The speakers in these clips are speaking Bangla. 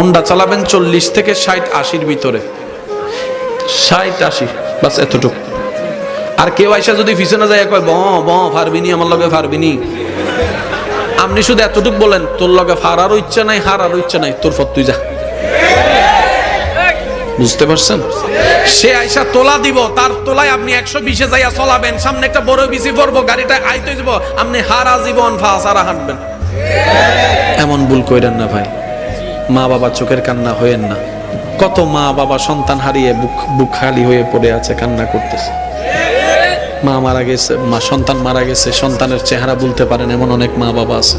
হোন্ডা চালাবেন চল্লিশ থেকে ষাট আশির ভিতরে। ষাট আশি, বাস এতটুকু। আর কেউ আইসা যদি পিছনে যায় কয়, ব ব, ফারবিনি, আমার লগে ফারবিনি। আপনি শুধু এতটুকু বলেন, তোর লগে ফারারও ইচ্ছা নাই, হারারও ইচ্ছা নাই, তোর ফত তুই যা। বুঝতে পারছেন? সে আইসা তোলা দিব, তার তোলায় আপনি একশো বিশে যাইয়া চলাবেন, সামনে একটা বড় বিসি পড়ব গাড়িটা আইতে যাব আপনি হারা জীবন ফা সারা হাঁটবেন এমন ভুল কইরেন না ভাই। মা বাবা চোখের কান্না হয়েন না। কত মা বাবা সন্তান হারিয়ে বুক বুক খালি হয়ে পড়ে আছে, কান্না করতেছে। মা মারা গেছে, মা সন্তান মারা গেছে, সন্তানের চেহারা বলতে পারেন এমন অনেক মা বাবা আছে।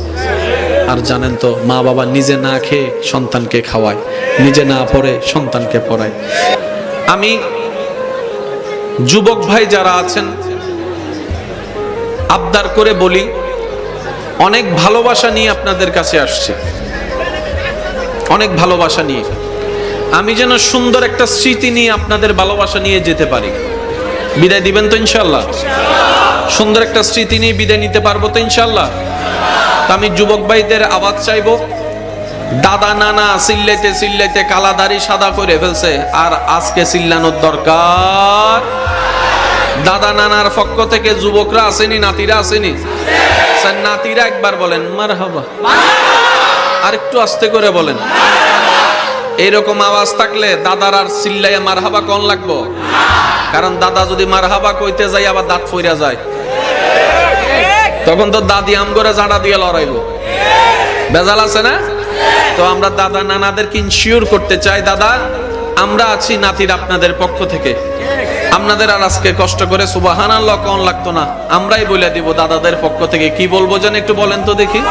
আর জানেন তো, মা বাবা নিজে না খেয়ে সন্তানকে খাওয়ায়, নিজে না পড়ে সন্তানকে পড়ায়। আমি যুবক ভাই যারা আছেন, আবদার করে বলি, অনেক ভালোবাসা নিয়ে আপনাদের কাছে আসছি। অনেক ভালোবাসা নিয়ে। আমি যেন সুন্দর একটা স্মৃতি নিয়ে আপনাদের ভালোবাসা নিয়ে যেতে পারি। বিদায় দিবেন তো ইনশাল্লাহ সুন্দর একটা স্মৃতি নিয়ে বিদায় নিতে পারব তো ইনশাল্লাহ আমি যুবক ভাইদের আওয়াজ চাইব। দাদা, নানা চিল্লাইতে চিল্লাইতে কালা দাড়ি সাদা করে ফেলছে, আর আজকে চিল্লানোর দরকার। দাদা, নানার পক্ষ থেকে যুবকরা আসেনি, নাতিরা আসেনি। নাতিরা একবার বলেন মার হাবা আর একটু আস্তে করে বলেন। এইরকম আওয়াজ থাকলে দাদার আর চিল্লাইয়া মার হাবা কন লাগবো? কারণ দাদা যদি মার হাবা কইতে যাই আবার দাঁত ফইরা যায়। তখন তো দাদি আম করে জাঁড়া দিয়ে লড়াইবো। বেজাল আছে না? তো আমরা দাদা নানাদেরকে ইনশিওর করতে চাই, দাদা, আমরা আছি নাতির আপনাদের পক্ষ থেকে। আপনাদের আর আজকে কষ্ট করে সুবাহান আল্লাহ কন লাগতো না। আমরাই বলে দিব দাদাদের পক্ষ থেকে। কি বলব যেন একটু বলেন তো দেখি।